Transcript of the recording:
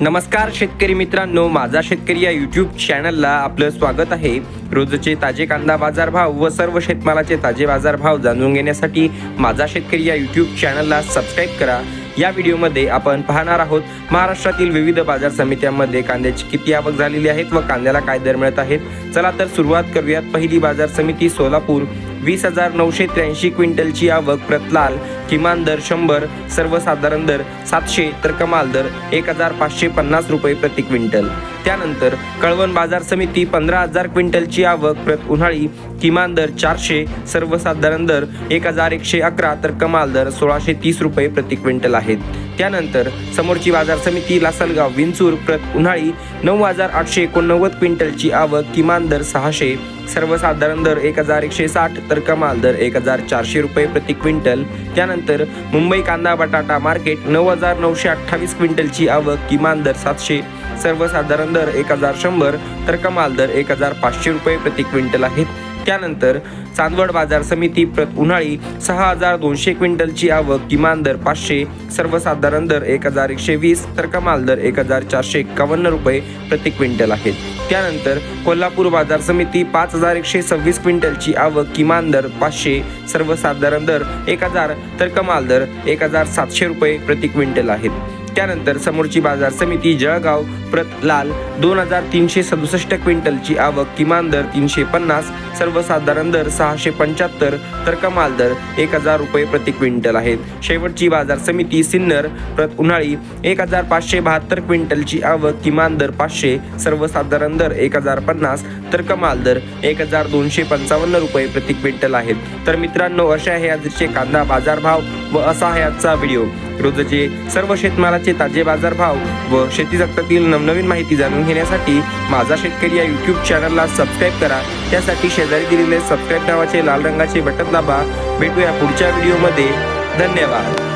नमस्कार शेतकरी मित्रांनो माझा शेतकरी या यूट्यूब चॅनलला आपलं स्वागत आहे. रोजचे ताजे कांदा बाजारभाव व सर्व शेतमालाचे ताजे बाजारभाव जाणून घेण्यासाठी माझा शेतकरी या यूट्यूब चॅनलला सबस्क्राईब करा. या व्हिडिओमध्ये आपण पाहणार आहोत महाराष्ट्रातील विविध बाजार समित्यांमध्ये कांद्याची किती आवक झालेली आहेत व कांद्याला काय दर मिळत आहेत. चला तर सुरुवात करूयात. पहिली बाजार समिती सोलापूर वीस हजार नऊशे त्र्याऐंशी क्विंटलची आवक प्रतलाल किमान दर शंभर सर्वसाधारण दर सातशे तर कमाल दर एक हजार पाचशे पन्नास रुपये प्रति क्विंटल. त्यानंतर कळवण बाजार समिती पंधरा हजार क्विंटलची आवक प्रत उन्हाळी किमान दर चारशे सर्वसाधारण दर एक हजार एकशे अकरा तर कमाल दर सोळाशे तीस रुपये प्रति क्विंटल आहेत. त्यानंतर समोरची बाजार समिती लासलगाव विंचूर प्रत उन्हाळी नऊ हजार आठशे एकोणनव्वद क्विंटलची आवक किमान दर सहाशे सर्वसाधारण दर एक हजार एकशे साठ तर कमाल दर एक हजार चारशे रुपये प्रति क्विंटल. त्यानंतर मुंबई कांदा बटाटा मार्केट नऊ हजार नऊशे अठ्ठावीस क्विंटलची आवक किमान दर सातशे सर्वसाधारण दर एक हजार शंभर तर कमाल दर एक हजार पाचशे रुपये प्रति क्विंटल आहेत. त्यानंतर चांदवड बाजार समिती प्रत उन्हाळी सहा हजार दोनशे क्विंटलची आवक किमान दर पाचशे सर्वसाधारण दर एक हजार एकशे वीस तर कमाल दर एक हजार चारशे एक्कावन्न रुपये प्रति क्विंटल आहेत. त्यानंतर कोल्हापूर बाजार समिती पाच हजार एकशे सव्वीस क्विंटलची आवक किमान दर पाचशे सर्वसाधारण दर एक हजार तर कमाल दर एक हजार सातशे रुपये प्रति क्विंटल आहेत. त्यानंतर समोरची बाजार समिती जळगाव प्रत लाल दोन हजार तीनशे सदुसष्ट क्विंटलची आवक किमान दर तीनशे पन्नास सर्वसाधारण दर सहाशे पंच्याहत्तर तर कमाल दर एक हजार रुपये प्रति क्विंटल आहेत. शेवटची बाजार समिती सिन्नर प्रत उन्हाळी एक हजार पाचशे बहात्तर क्विंटलची आवक किमान दर पाचशे सर्वसाधारण दर एक हजार पन्नास तर कमाल दर एक हजार दोनशे पंचावन्न रुपये प्रति क्विंटल आहेत. तर मित्रांनो अशा आहे आजचे कांदा बाजारभाव व असा आहे आजचा व्हिडिओ. रोजचे सर्व शेतमालाचे ताजे बाजारभाव व शेती जगतातील नवनवीन माहिती जाणून घेण्यासाठी माझा शेतकरी या यूट्यूब चॅनलला सबस्क्राईब करा. त्यासाठी शेजारी दिलेले सबस्क्राईब नावाचे लाल रंगाचे बटन दाबा. भेटूया पुढच्या व्हिडिओमध्ये धन्यवाद.